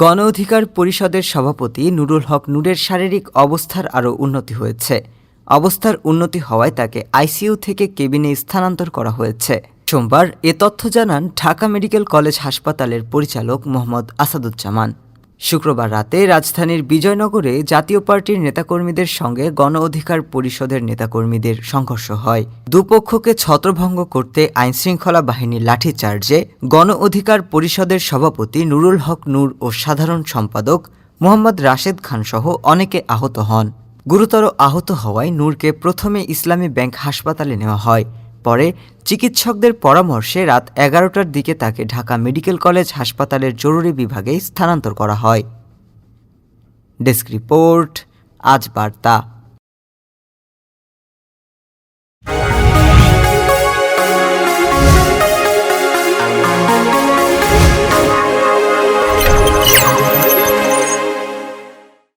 গণ অধিকার পরিষদের সভাপতি নুরুল হক নুরের শারীরিক অবস্থার আরও উন্নতি হয়েছে। অবস্থার উন্নতি হওয়ায় তাকে আইসিইউ থেকে কেবিনে স্থানান্তর করা হয়েছে। সোমবার এ তথ্য জানান ঢাকা মেডিকেল কলেজ হাসপাতালের পরিচালক মোহাম্মদ আসাদুজ্জামান। শুক্রবার রাতে রাজধানীর বিজয়নগরে জাতীয় পার্টির নেতাকর্মীদের সঙ্গে গণ অধিকার পরিষদের নেতাকর্মীদের সংঘর্ষ হয়। দুপক্ষকে ছত্রভঙ্গ করতে আইনশৃঙ্খলা বাহিনীর লাঠিচার্জে গণ অধিকার পরিষদের সভাপতি নুরুল হক নূর ও সাধারণ সম্পাদক মোহাম্মদ রাশেদ খান সহ অনেকে আহত হন। গুরুতর আহত হওয়ায় নূরকে প্রথমে ইসলামী ব্যাংক হাসপাতালে নেওয়া হয়। পরে চিকিৎসকদের পরামর্শে রাত এগারোটার দিকে তাকে ঢাকা মেডিকেল কলেজ হাসপাতালের জরুরি বিভাগে স্থানান্তর করা হয়। ডেস্ক রিপোর্ট, আজ বার্তা।